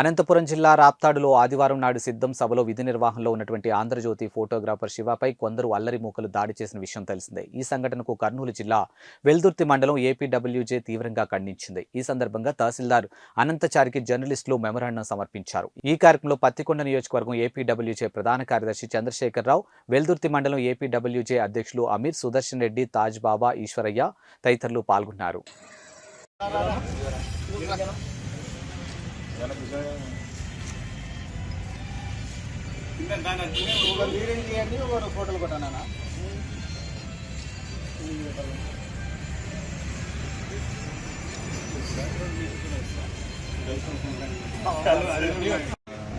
అనంతపురం జిల్లా రాప్తాడులో ఆదివారం నాడు సిద్ధం సభలో విధి నిర్వహణలో ఉన్నటువంటి ఆంధ్రజ్యోతి ఫోటోగ్రాఫర్ శివపై కొందరు అల్లరి మూకలు దాడి చేసిన విషయం తెలిసిందే. ఈ సంఘటనకు కర్నూలు జిల్లా వెల్దుర్తి మండలం ఏపీడబ్ల్యూజే తీవ్రంగా ఖండించింది. ఈ సందర్భంగా తహసీల్దార్ అనంతచారికి జర్నలిస్టులు మెమరాండం సమర్పించారు. ఈ కార్యక్రమంలో పత్తికొండ నియోజకవర్గం ఏపీడబ్ల్యూజే ప్రధాన కార్యదర్శి చంద్రశేఖరరావు వెల్దుర్తి మండలం ఏపీడబ్ల్యూజే అధ్యక్షులు అమీర్ సుదర్శన్ రెడ్డి తాజ్ బాబా ఈశ్వరయ్య తదితరులు పాల్గొన్నారు. ఒక వీడియో తీయండి ఒక ఫోటోలు కొట్టానా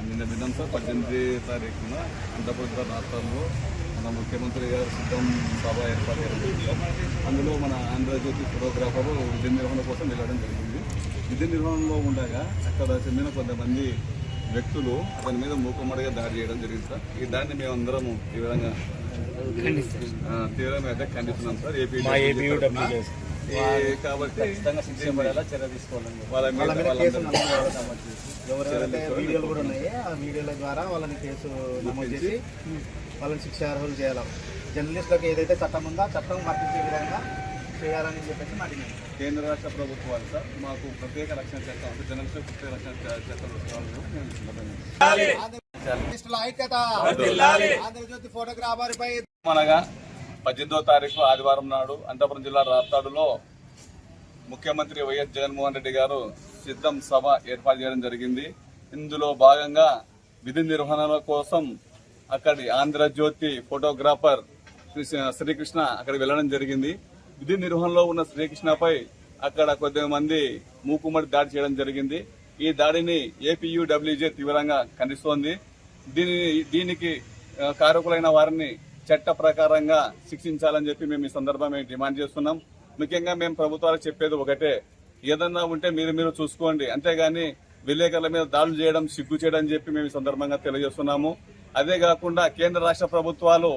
నిన్న దినంతో పద్దెనిమిది తారీఖున అంతర్పురం రాష్ట్రంలో మన ముఖ్యమంత్రి గారు సిద్ధం సభ ఏర్పాటు అందులో మన ఆంధ్రజ్యోతి ఫోటోగ్రాఫర్ విధి నిర్వహణ కోసం వెళ్ళడం జరిగింది. విధి నిర్వహణలో ఉండగా అక్కడ చెందిన కొంతమంది వ్యక్తులు అతని మీద మూకుమ్మడిగా దాడి చేయడం జరిగింది సార్. ఈ దాన్ని మేము అందరము తీవ్రంగా ఆ, తీవ్రంగా అయితే ఖండిస్తున్నాం సార్. ఏపీ ఈ- కాబట్టి వాళ్ళ మీద వీడియోలు కూడా ఉన్నాయి? ఆ వీడియోల ద్వారా వాళ్ళని కేసు నమోదు చేసి వాళ్ళని శిక్ష అర్హులు చేయాలి? జర్నలిస్టులకు ఏదైతే చట్టం ఉందో ఆ చట్టం వర్తించే విధంగా చేయాలని చెప్పేసి మాట్లాడారు కేంద్ర రాష్ట్ర ప్రభుత్వాలు సార్ మాకు ప్రత్యేక రక్షణ చట్టం అంటే జర్నలిస్టు ప్రత్యేక రక్షణ చట్టం తీసుకోవాలని మేము సందర్భంగా జర్నలిస్టుల ఐక్యత. ఆంధ్రజ్యోతి ఫోటోగ్రాఫర్ పై అనగా పద్దెనిమిదో తారీఖు ఆదివారం నాడు అనంతపురం జిల్లా రాప్తాడులో ముఖ్యమంత్రి వైఎస్ జగన్మోహన్ రెడ్డి గారు సిద్ధం సభ ఏర్పాటు చేయడం జరిగింది. ఇందులో భాగంగా విధి నిర్వహణ కోసం అక్కడి ఆంధ్రజ్యోతి ఫోటోగ్రాఫర్ శ్రీ- శ్రీకృష్ణ అక్కడికి వెళ్ళడం జరిగింది. విధి నిర్వహణలో ఉన్న శ్రీకృష్ణపై అక్కడ కొద్దిమంది మూకుమ్మడి దాడి చేయడం జరిగింది. ఈ దాడిని ఏపీయూడబ్ల్యూజే తీవ్రంగా ఖండిస్తోంది. దీని దీనికి కారకులైన వారిని చట్ట ప్రకారంగా శిక్షించాలని చెప్పి మేము ఈ సందర్భంగా మేము డిమాండ్ చేస్తున్నాం. ముఖ్యంగా మేము ప్రభుత్వాలకు చెప్పేది ఒకటే ఏదన్నా ఉంటే మీరు మీరు చూసుకోండి. అంతేగాని విలేకరుల మీద దాడులు చేయడం సిగ్గు చేయడం అని చెప్పి మేము ఈ సందర్భంగా తెలియజేస్తున్నాము. అదే కాకుండా కేంద్ర రాష్ట్ర ప్రభుత్వాలు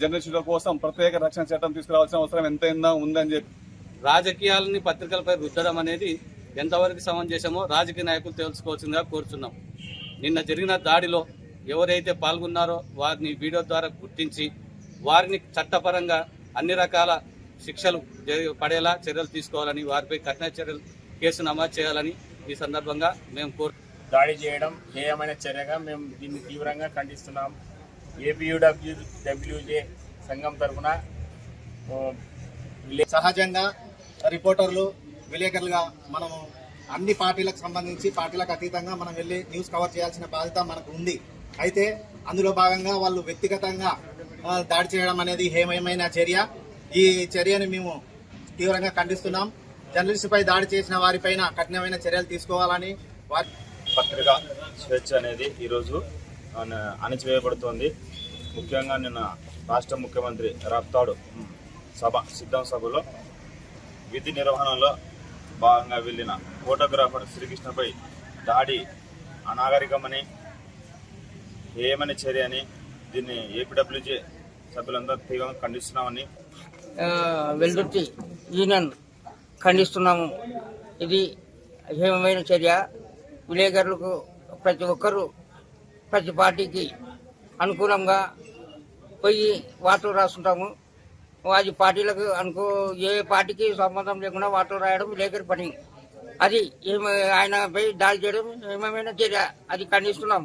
జర్నలిస్టుల కోసం ప్రత్యేక రక్షణ చట్టం తీసుకురావాల్సిన అవసరం ఎంతైనా ఉందని చెప్పి. రాజకీయాలని పత్రికలపై రుద్దడం అనేది ఎంతవరకు సమంజసమో రాజకీయ నాయకులు తెలుసుకోవాల్సిందిగా కోరుచున్నాం. నిన్న జరిగిన దాడిలో ఎవరైతే పాల్గొన్నారో వారిని వీడియో ద్వారా గుర్తించి వారిని చట్టపరంగా అన్ని రకాల శిక్షలు పడేలా చర్యలు తీసుకోవాలని వారిపై కఠిన చర్యలు కేసు నమోదు చేయాలని ఈ సందర్భంగా మేము కోరు దాడి చేయడం హేయమైన చర్యగా మేము దీన్ని తీవ్రంగా ఖండిస్తున్నాం. ఏపీయూడబ్ల్యూ డబ్ల్యూజే సంఘం తరఫున సహజంగా రిపోర్టర్లు విలేకరులుగా మనము అన్ని పార్టీలకు సంబంధించి పార్టీలకు అతీతంగా మనం వెళ్ళి న్యూస్ కవర్ చేయాల్సిన బాధ్యత మనకు ఉంది. అయితే అందులో భాగంగా వాళ్ళు వ్యక్తిగతంగా దాడి చేయడం అనేది హేమయమైన చర్య. ఈ చర్యని మేము తీవ్రంగా ఖండిస్తున్నాం. జర్నలిస్టుపై దాడి చేసిన వారిపైన కఠినమైన చర్యలు తీసుకోవాలని వారి పత్రిక స్వేచ్ఛ అనేది ఈరోజు అణచివేయబడుతోంది. ముఖ్యంగా నిన్న రాష్ట్ర ముఖ్యమంత్రి రాప్తాడు సభ సిద్ధం సభలో విధి నిర్వహణలో భాగంగా వెళ్ళిన ఫోటోగ్రాఫర్ శ్రీకృష్ణపై దాడి అనాగరికమని ఏమని చర్య అని దీన్ని ఏపీడబ్ల్యూజీ సభ్యులందరూ తీవ్రంగా ఖండిస్తున్నామని. వెల్దుర్తి యూనియన్ ఖండిస్తున్నాము. ఇది హేమమైన చర్య. విలేకరులకు ప్రతి ఒక్కరూ ప్రతి పార్టీకి అనుకూలంగా పోయి వార్తలు రాస్తుంటాము అది పార్టీలకు అనుకూ ఏ పార్టీకి సంబంధం లేకుండా వార్తలు రాయడం లేకరి పని. అది ఏమ ఆయనపై దాడి చేయడం ఏమేమైనా చర్య అది ఖండిస్తున్నాం.